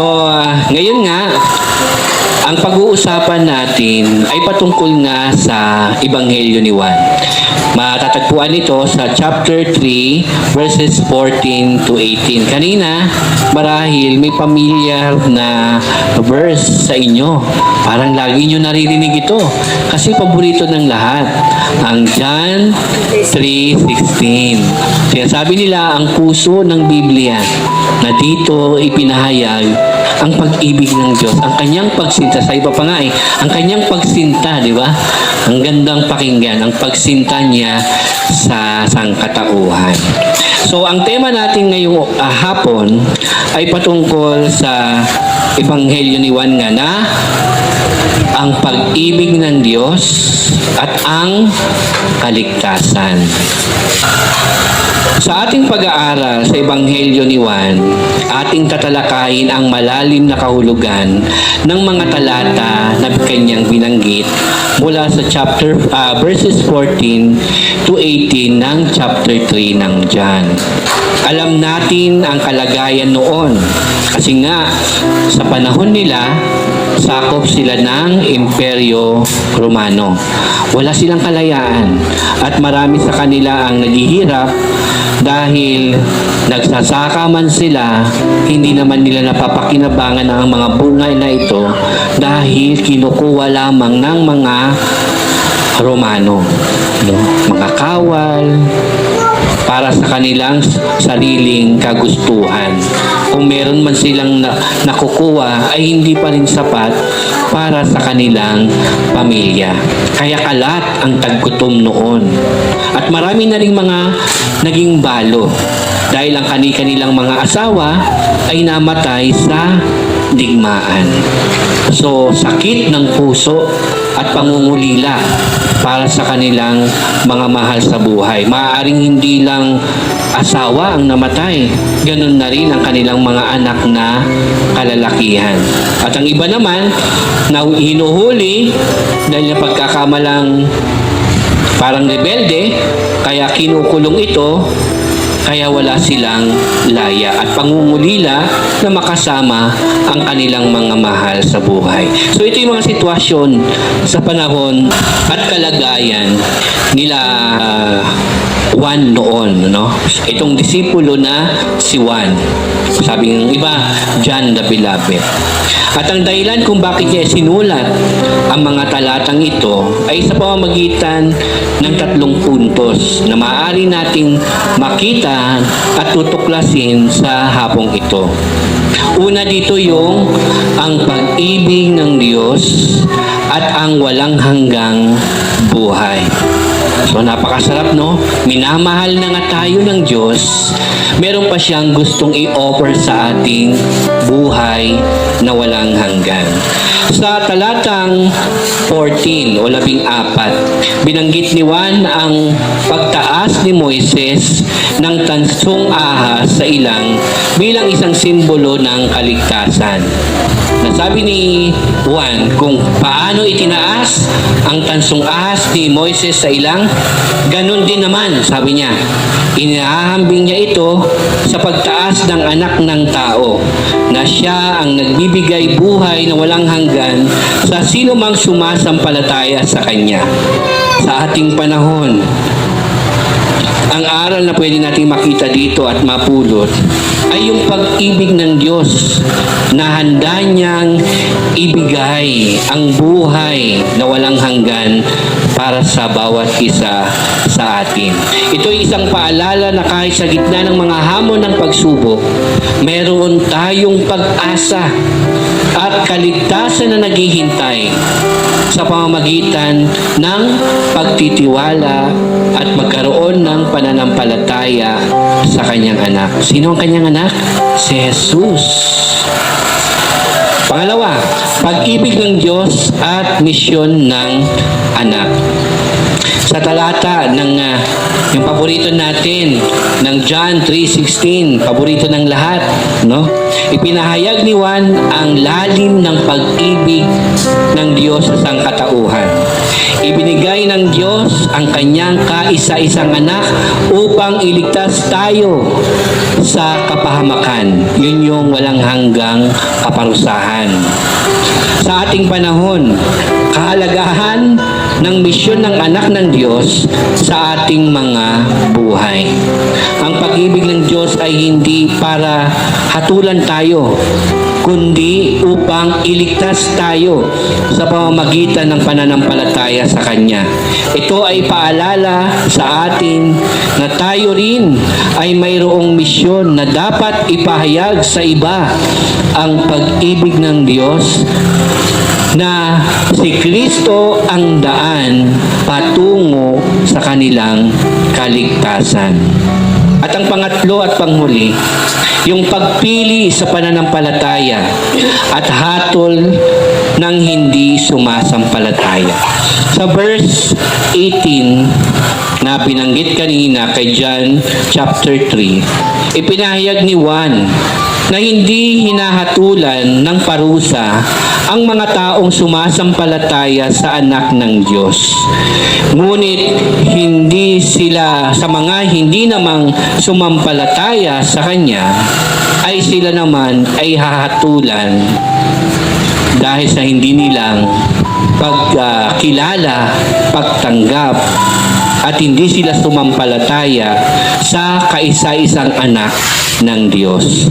So, ah, ngayon nga, ang pag-uusapan natin ay patungkol nga sa Ebanghelyo ni Juan. Matatagpuan ito sa chapter 3 verses 14 to 18. Kanina, marahil may pamilyar na verse sa inyo. Parang lagi nyo naririnig ito kasi paborito ng lahat. Ang John 3.16. Kaya sabi nila, ang puso ng Biblia na dito ipinahayag ang pag-ibig ng Diyos, ang kanyang pagsinta, sa iba pa nga eh, ang kanyang pagsinta, di ba? Ang gandang pakinggan, ang pagsinta niya sa sangkatauhan. So, ang tema natin ngayong ah, hapon ay patungkol sa Ebanghelyo ni Juan nga na ang pag-ibig ng Diyos at ang kaligtasan. Sa ating pag-aaral sa Ebanghelyo ni Juan, ating tatalakayin ang malalim na kahulugan ng mga talata na kanyang binanggit mula sa chapter ah, verses 14 to 18 ng chapter 3 ng John. Alam natin ang kalagayan noon kasi nga sa panahon nila sakop sila ng Imperyo Romano. Wala silang kalayaan at marami sa kanila ang naghihirap dahil nagsasaka man sila, hindi naman nila napapakinabangan ang mga bungay na ito dahil kinukuha lamang ng mga Romano. No? Mga kawal, para sa kanilang sariling kagustuhan. Kung meron man silang na, nakukuha ay hindi pa rin sapat para sa kanilang pamilya. Kaya kalat ang taggutom noon. At marami na rin mga naging balo dahil ang kani-kanilang mga asawa ay namatay sa digmaan. So, sakit ng puso at pangungulila para sa kanilang mga mahal sa buhay. Maaaring hindi lang asawa ang namatay, ganun na rin ang kanilang mga anak na kalalakihan. At ang iba naman, na hinuhuli dahil na pagkakamalang parang rebelde, kaya kinukulong ito kaya wala silang laya at pangungulila na makasama ang kanilang mga mahal sa buhay. So ito yung mga sitwasyon sa panahon at kalagayan nila uh, Juan noon, no? Itong disipulo na si Juan. Sabi ng iba, John the Beloved. At ang dahilan kung bakit niya sinulat ang mga talatang ito ay sa pamamagitan ng tatlong puntos na maaari nating makita at tutuklasin sa hapong ito. Una dito yung ang pag-ibig ng Diyos at ang walang hanggang buhay. So napakasarap no? Minamahal na nga tayo ng Diyos. Meron pa siyang gustong i-offer sa ating buhay na walang hanggan. Sa talatang 14 o 14, binanggit ni Juan ang pagtaas ni Moises ng tansong ahas sa ilang bilang isang simbolo ng kaligtasan. Nasabi ni Juan kung paano itinaas ang tansong ahas ni Moises sa ilang, ganun din naman, sabi niya. Inahambing niya ito sa pagtaas ng anak ng tao na siya ang nagbibigay buhay na walang hanggan sa sino mang sumasampalataya sa kanya. Sa ating panahon, ang aral na pwede nating makita dito at mapulot ay yung pag-ibig ng Diyos na handa niyang ibigay ang buhay na walang hanggan para sa bawat isa sa atin. Ito ay isang paalala na kahit sa gitna ng mga hamon ng pagsubok, meron tayong pag-asa at kaligtasan na naghihintay sa pamamagitan ng pagtitiwala at magkaroon ng pananampalataya sa kanyang anak. Sino ang kanyang anak? Si Jesus. Pangalawa, pag-ibig ng Diyos at misyon ng anak. Sa talata ng uh, yung paborito natin ng John 3:16, paborito ng lahat, no? Ipinahayag ni Juan ang lalim ng pag-ibig ng Diyos sa sangkatauhan. Ibinigay ang kanyang kaisa-isang anak upang iligtas tayo sa kapahamakan. Yun yung walang hanggang kaparusahan. Sa ating panahon, kahalagahan ng misyon ng anak ng Diyos sa ating mga buhay. Ang pag-ibig ng Diyos ay hindi para hatulan tayo, kundi upang iligtas tayo sa pamamagitan ng pananampalataya sa Kanya. Ito ay paalala sa atin na tayo rin ay mayroong misyon na dapat ipahayag sa iba ang pag-ibig ng Diyos na si Kristo ang daan patungo sa kanilang kaligtasan. At ang pangatlo at panghuli, yung pagpili sa pananampalataya at hatol ng hindi sumasampalataya. Sa verse 18 na binanggit kanina kay John chapter 3, ipinahayag ni Juan na hindi hinahatulan ng parusa ang mga taong sumasampalataya sa anak ng Diyos. Ngunit hindi sila sa mga hindi namang sumampalataya sa Kanya ay sila naman ay hahatulan dahil sa hindi nilang pagkilala, pagtanggap at hindi sila sumampalataya sa kaisa-isang anak ng Diyos.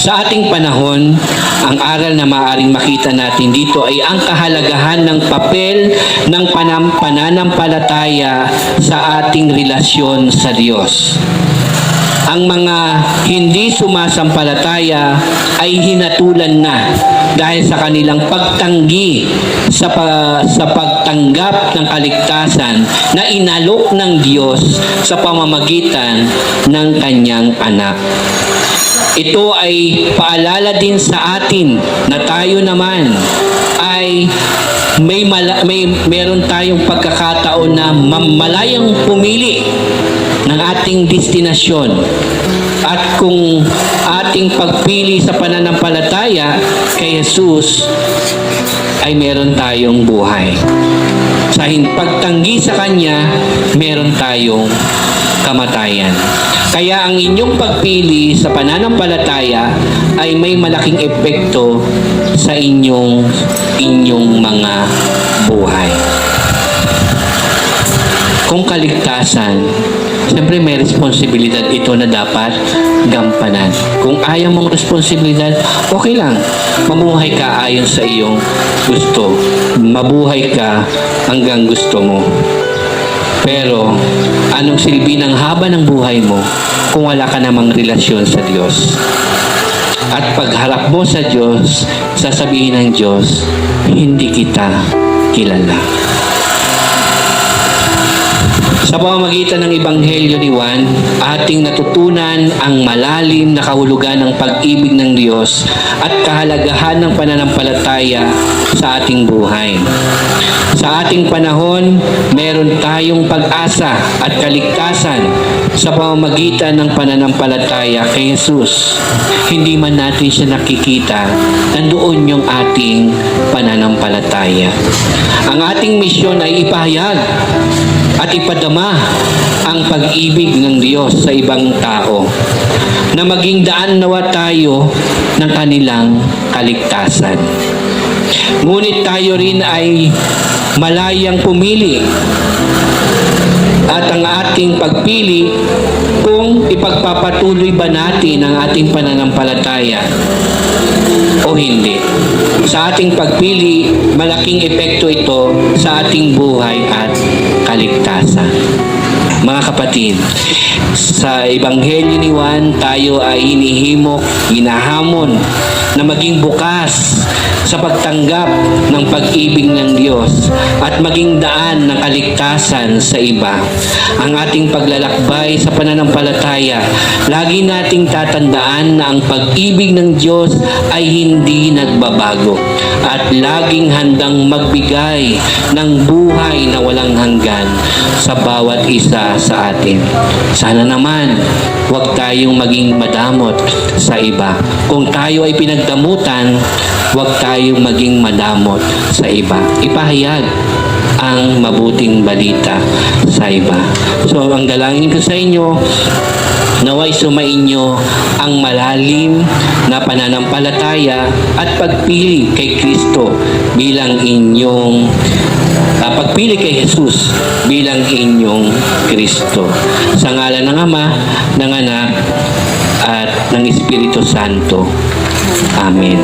Sa ating panahon, ang aral na maaring makita natin dito ay ang kahalagahan ng papel ng panam- pananampalataya sa ating relasyon sa Diyos. Ang mga hindi sumasampalataya ay hinatulan na dahil sa kanilang pagtanggi sa, pa- sa pagtanggap ng kaligtasan na inalok ng Diyos sa pamamagitan ng kanyang anak. Ito ay paalala din sa atin na tayo naman ay may, mala, may meron tayong pagkakataon na mamalayang pumili ng ating destinasyon. At kung ating pagpili sa pananampalataya kay Jesus ay meron tayong buhay. Sa pagtanggi sa Kanya, meron tayong kamatayan. Kaya ang inyong pagpili sa pananampalataya ay may malaking epekto sa inyong inyong mga buhay. Kung kaligtasan, siyempre may responsibilidad ito na dapat gampanan. Kung ayaw mong responsibilidad, okay lang. Mamuhay ka ayon sa iyong gusto. Mabuhay ka hanggang gusto mo. Pero, anong silbi ng haba ng buhay mo kung wala ka namang relasyon sa Diyos? At pagharap mo sa Diyos, sasabihin ng Diyos, hindi kita kilala. Sa pamamagitan ng Ebanghelyo ni Juan, ating natutunan ang malalim na kahulugan ng pag-ibig ng Diyos at kahalagahan ng pananampalataya sa ating buhay. Sa ating panahon, meron tayong pag-asa at kaligtasan sa pamamagitan ng pananampalataya kay Jesus. Hindi man natin siya nakikita, nandoon yung ating pananampalataya. Ang ating misyon ay ipahayag at ipadama ang pag-ibig ng Diyos sa ibang tao na maging daan nawa tayo ng kanilang kaligtasan. Ngunit tayo rin ay malayang pumili at ang ating pagpili kung ipagpapatuloy ba natin ang ating pananampalataya o hindi. Sa ating pagpili, malaking epekto ito sa ating buhay at kaligtasan. Mga kapatid, sa Ebanghelyo ni Juan, tayo ay hinihimok, hinahamon na maging bukas sa pagtanggap ng pag-ibig ng Diyos at maging daan ng kaligtasan sa iba. Ang ating paglalakbay sa pananampalataya, lagi nating tatandaan na ang pag-ibig ng Diyos ay hindi nagbabago at laging handang magbigay ng buhay na walang hanggan sa bawat isa sa atin. Sana naman, huwag tayong maging madamot sa iba. Kung tayo ay pinagdamutan, huwag tayong maging madamot sa iba. Ipahayag ang mabuting balita sa iba. So, ang dalangin ko sa inyo, naway sumainyo ang malalim na pananampalataya at pagpili kay Kristo bilang inyong ah, pagpili kay Jesus bilang inyong Kristo. Sa ngalan ng Ama, ng Anak, at ng Espiritu Santo. Amen.